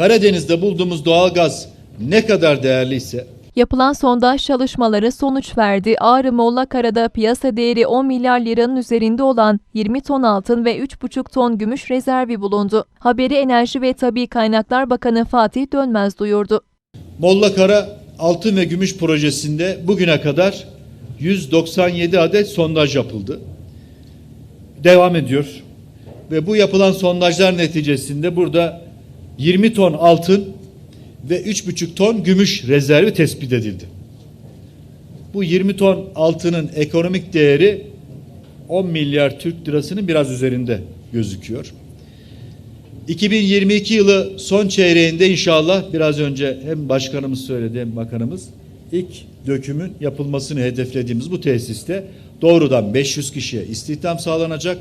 Karadeniz'de bulduğumuz doğalgaz ne kadar değerliyse Yapılan sondaj çalışmaları sonuç verdi. Ağrı Mollakara'da piyasa değeri 10 milyar liranın üzerinde olan 20 ton altın ve 3,5 ton gümüş rezervi bulundu. Haberi Enerji ve Tabi Kaynaklar Bakanı Fatih Dönmez duyurdu. Molla Kara altın ve gümüş projesinde bugüne kadar 197 adet sondaj yapıldı. Devam ediyor. Ve bu yapılan sondajlar neticesinde burada 20 ton altın ve 3,5 ton gümüş rezervi tespit edildi. Bu 20 ton altının ekonomik değeri 10 milyar Türk lirasının biraz üzerinde gözüküyor. 2022 yılı son çeyreğinde inşallah biraz önce hem başkanımız söyledi hem bakanımız ilk dökümün yapılmasını hedeflediğimiz bu tesiste doğrudan 500 kişiye istihdam sağlanacak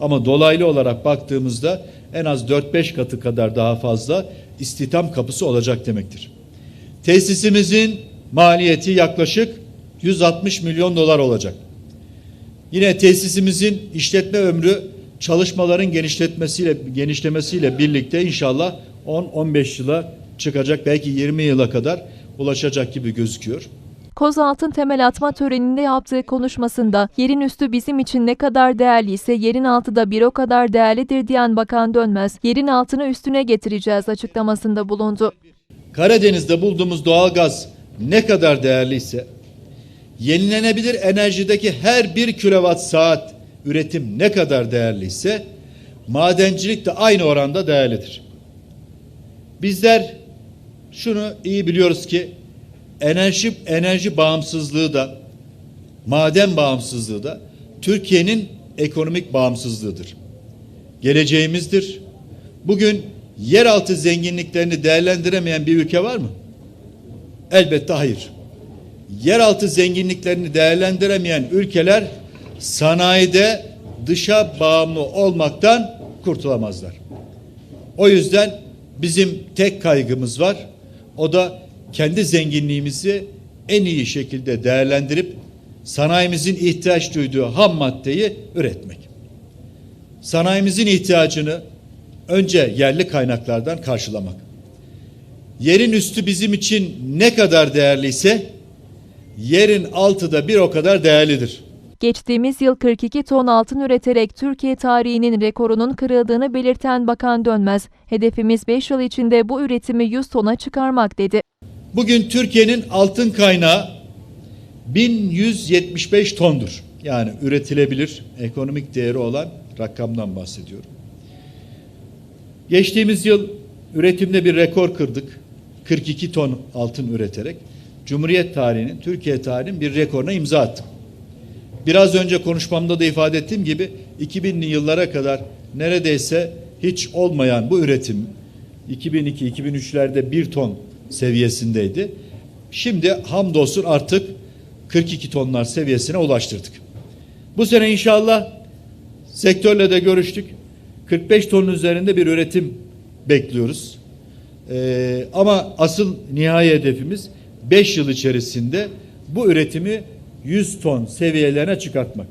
ama dolaylı olarak baktığımızda en az 4-5 katı kadar daha fazla istihdam kapısı olacak demektir. Tesisimizin maliyeti yaklaşık 160 milyon dolar olacak. Yine tesisimizin işletme ömrü çalışmaların genişletmesiyle genişlemesiyle birlikte inşallah 10-15 yıla çıkacak belki 20 yıla kadar ulaşacak gibi gözüküyor. Kozaltın temel atma töreninde yaptığı konuşmasında yerin üstü bizim için ne kadar değerliyse yerin altı da bir o kadar değerlidir diyen Bakan Dönmez, yerin altını üstüne getireceğiz açıklamasında bulundu. Karadeniz'de bulduğumuz doğalgaz ne kadar değerliyse yenilenebilir enerjideki her bir kilowatt saat üretim ne kadar değerliyse madencilik de aynı oranda değerlidir. Bizler şunu iyi biliyoruz ki enerji enerji bağımsızlığı da maden bağımsızlığı da Türkiye'nin ekonomik bağımsızlığıdır. Geleceğimizdir. Bugün yeraltı zenginliklerini değerlendiremeyen bir ülke var mı? Elbette hayır. Yeraltı zenginliklerini değerlendiremeyen ülkeler sanayide dışa bağımlı olmaktan kurtulamazlar. O yüzden bizim tek kaygımız var. O da kendi zenginliğimizi en iyi şekilde değerlendirip sanayimizin ihtiyaç duyduğu ham maddeyi üretmek. Sanayimizin ihtiyacını önce yerli kaynaklardan karşılamak. Yerin üstü bizim için ne kadar değerliyse yerin altı da bir o kadar değerlidir. Geçtiğimiz yıl 42 ton altın üreterek Türkiye tarihinin rekorunun kırıldığını belirten Bakan Dönmez, hedefimiz 5 yıl içinde bu üretimi 100 tona çıkarmak dedi. Bugün Türkiye'nin altın kaynağı 1175 tondur. Yani üretilebilir ekonomik değeri olan rakamdan bahsediyorum. Geçtiğimiz yıl üretimde bir rekor kırdık. 42 ton altın üreterek Cumhuriyet tarihinin, Türkiye tarihinin bir rekoruna imza attık. Biraz önce konuşmamda da ifade ettiğim gibi 2000'li yıllara kadar neredeyse hiç olmayan bu üretim 2002-2003'lerde bir ton seviyesindeydi. Şimdi hamdolsun artık 42 tonlar seviyesine ulaştırdık. Bu sene inşallah sektörle de görüştük. 45 tonun üzerinde bir üretim bekliyoruz. Ee, ama asıl nihai hedefimiz 5 yıl içerisinde bu üretimi 100 ton seviyelerine çıkartmak.